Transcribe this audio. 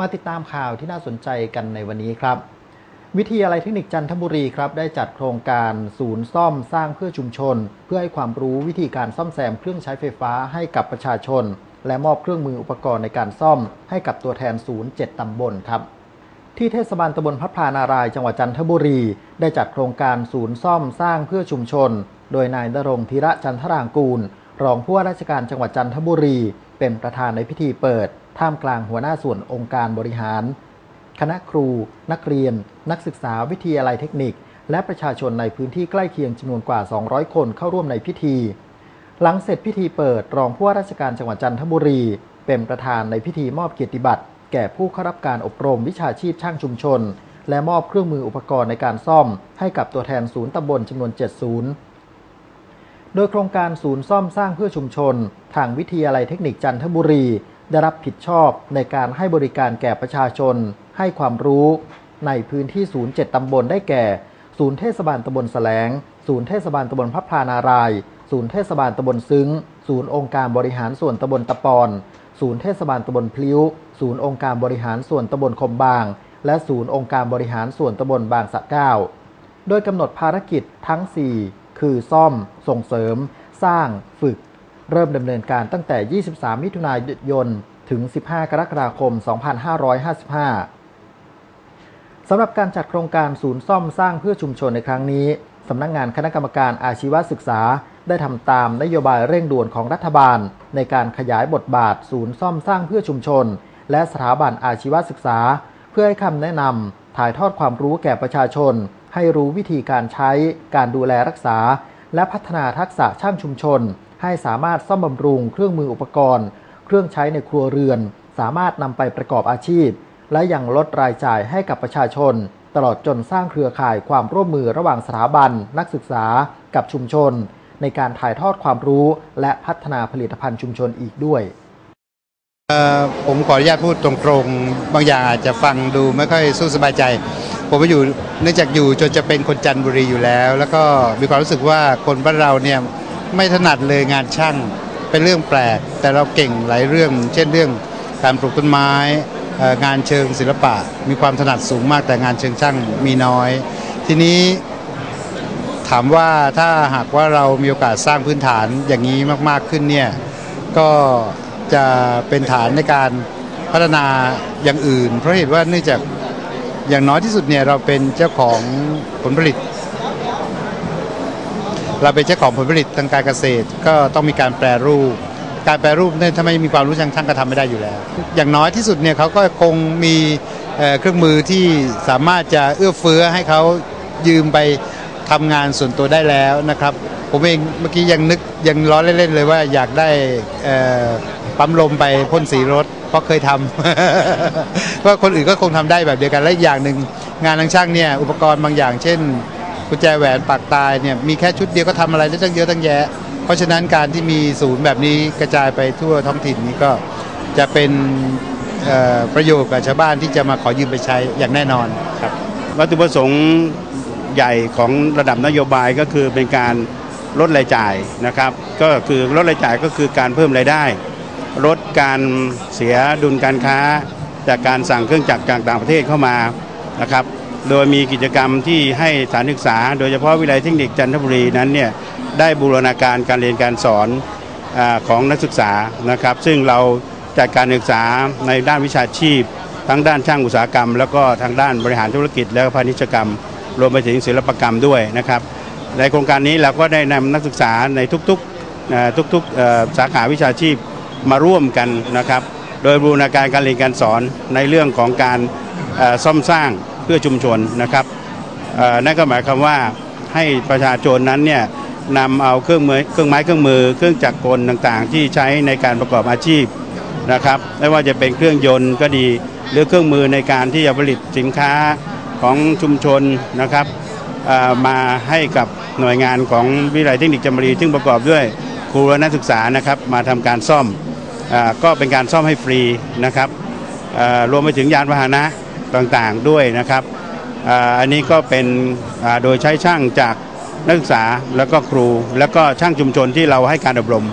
มาติดตามข่าวที่น่าสนใจกันในวันนี้ครับ วิทยาลัยเทคนิคจันทบุรีครับได้จัดโครงการศูนย์ซ่อมสร้างเพื่อชุมชน เพื่อให้ความรู้วิธีการซ่อมแซมเครื่องใช้ไฟฟ้าให้กับประชาชน และมอบเครื่องมืออุปกรณ์ในการซ่อม ให้กับตัวแทนศูนย์7ตำบลครับที่เทศบาลตำบลพัฒนารารายจังหวัดจันทบุรี ได้จัดโครงการศูนย์ซ่อมสร้างเพื่อชุมชน โดยนายดรงธีระจันทรางกูล รองผู้ว่าราชการจังหวัดจันทบุรี เป็นประธานในพิธีเปิด ท่ามกลางหัวหน้าส่วนองค์การบริหาร คณะครู นักเรียน นักศึกษาวิทยาลัยเทคนิค และประชาชนในพื้นที่ใกล้เคียงจำนวนกว่า 200 คนเข้าร่วมในพิธี หลังเสร็จพิธีเปิดรองผู้ว่าราชการจังหวัดจันทบุรี เป็นประธานในพิธีมอบเกียรติบัตรแก่ผู้เข้ารับการอบรมวิชาชีพช่างชุมชน และมอบเครื่องมืออุปกรณ์ในการซ่อม ให้กับตัวแทนศูนย์ตำบลจำนวน7ศูนย์ โดยโครงการศูนย์ซ่อมสร้างเพื่อชุมชน ทางวิทยาลัยเทคนิคจันทบุรี ได้รับผิดชอบในการให้บริการแก่ประชาชน ให้ความรู้ ในพื้นที่ศูนย์7ตำบลได้แก่ ศูนย์เทศบาลตำบลแสลง ศูนย์เทศบาลตำบลพับพลานาราย ศูนย์เทศบาลตำบลซึ้ง ศูนย์องค์การบริหารส่วนตำบลตะปอน ศูนย์เทศบาลตำบลพลิ้ว ศูนย์องค์การบริหารส่วนตำบลคมบาง และศูนย์องค์การบริหารส่วนตำบลบางสะเก้า โดยกำหนดภารกิจทั้ง 4 คือซ่อมส่งเสริม สร้างฝึก เริ่มดำเนินการตั้งแต่ 23 มิถุนายน ถึง 15 กรกฎาคม 2555 สำหรับการจัดโครงการศูนย์ซ่อมสร้างเพื่อชุมชนในครั้งนี้สำนักงงานคณะกรรมการอาชีวศึกษา ได้ทำตามนโยบายเร่งด่วนของรัฐบาล ในการขยายบทบาท ศูนย์ซ่อมสร้างเพื่อชุมชน และสถาบันอาชีวศึกษา เพื่อให้คำแนะนำถ่ายทอดความรู้แก่ประชาชน ให้รู้วิธีการใช้ การดูแลรักษา และพัฒนาทักษะช่างชุมชน ให้สามารถซ่อมบำรุงเครื่องมืออุปกรณ์ เครื่องใช้ในครัวเรือน สามารถนำไปประกอบอาชีพ และยังลดรายจ่ายให้กับประชาชน ตลอดจนสร้างเครือข่ายความร่วมมือระหว่างสถาบัน นักศึกษา กับชุมชน ในการถ่ายทอดความรู้ และพัฒนาผลิตภัณฑ์ชุมชนอีกด้วยผมขออนุญาตพูดตรงๆ บางอย่างอาจจะฟังดูไม่ค่อยสู้สบายใจ ผมมาอยู่เนื่องจากอยู่จนจะเป็นคนจันทบุรีอยู่แล้ว แล้วก็มีความรู้สึกว่าคนบ้านเราเนี่ยไม่ถนัดเลยงานช่างเป็นเรื่องแปลก แต่เราเก่งหลายเรื่อง เช่นเรื่องการปลูกต้นไม้งานเชิงศิลปะ มีความถนัดสูงมากแต่งานเชิงช่างมีน้อย ทีนี้ถามว่าถ้าหากว่าเรามีโอกาสสร้างพื้นฐานอย่างนี้มาก ๆขึ้นเนี่ยก็จะเป็นฐานในการพัฒนาอย่างอื่น เพราะเหตุว่าเนื่องจาก อย่างน้อยที่สุดเนี่ยเราเป็นเจ้าของผลผลิต เราเป็นเจ้าของผลผลิตทางการเกษตร ก็ต้องมีการแปรรูป การแปรรูปเนี่ยถ้าไม่มีความรู้ช่างช่างก็ทำไม่ได้อยู่แล้ว อย่างน้อยที่สุดเนี่ยเขาก็คงมีเเครื่องมือที่สามารถจะเอื้อเฟื้อให้เขายืมไปทำงานส่วนตัวได้แล้วนะครับ ผมเองเมื่อกี้ยังนึกยังล้อเล่นๆเลยว่าอยากได้ปั๊มลมไปพ่นสีรถ เพราะเคยทำว่าคนอื่นก็คงทำได้แบบเดียวกัน และอย่างหนึ่งงานทางช่างเนี่ยอุปกรณ์บางอย่าง เช่นกุญแจแหวนปากตายเนี่ยมีแค่ชุดเดียวก็ทำอะไรได้ตั้งเยอะตั้งแยะ เพราะฉะนั้นการที่มีศูนย์แบบนี้กระจายไปทั่วท้องถิ่นนี้ก็จะเป็นประโยชน์กับชาวบ้านที่จะมาขอยืมไปใช้อย่างแน่นอนครับวัตถุประสงค์ใหญ่ของระดับนโยบายก็คือเป็นการ ลดรายจ่ายนะครับ ก็คือลดรายจ่ายก็คือการเพิ่มรายได้ ลดการเสียดุลการค้า จากการสั่งเครื่องจักรจากต่างประเทศเข้ามานะครับโดยมีกิจกรรมที่ให้สถานศึกษา โดยเฉพาะวิทยาลัยเทคนิคจันทบุรีนั้นเนี่ยได้บูรณาการการเรียนการสอนอของนักศึกษานะครับ ซึ่งเราจัดการศึกษาในด้านวิชาชีพ ทั้งด้านช่างอุตสาหกรรม แล้วก็ทางด้านบริหารธุรกิจและพาณิชยกรรม รวมไปถึงศิลปกรรมด้วยนะครับ ในโครงการนี้เราก็ได้นำนักศึกษาในทุกๆทุกๆสาขาวิชาชีพมาร่วมกันนะครับ โดยบูรณาการการเรียนการสอนในเรื่องของการซ่อมสร้างเพื่อชุมชนนะครับนั่นก็หมายความว่าให้ประชาชนนั้นเนี่ยนำเอาเครื่องมือเครื่องไม้เครื่องมือ เครื่องจักรกลต่างๆ ที่ใช้ในการประกอบอาชีพนะครับไม่ว่าจะเป็นเครื่องยนต์ก็ดี หรือเครื่องมือในการที่จะผลิตสินค้าของชุมชนนะครับมาให้กับ หน่วยงานของวิทยาลัยเทคนิคจันทบุรีซึ่งประกอบด้วยครูและนักศึกษานะครับมาทำการซ่อมอก็เป็นการซ่อมให้ฟรีนะครับรวมไปถึงยานพาหนะต่างๆด้วยนะครับอ,อันนี้ก็เป็นโดยใช้ช่างจากนักศึกษาแล้วก็ครู แล้วก็ช่างชุมชนที่เราให้การอบรม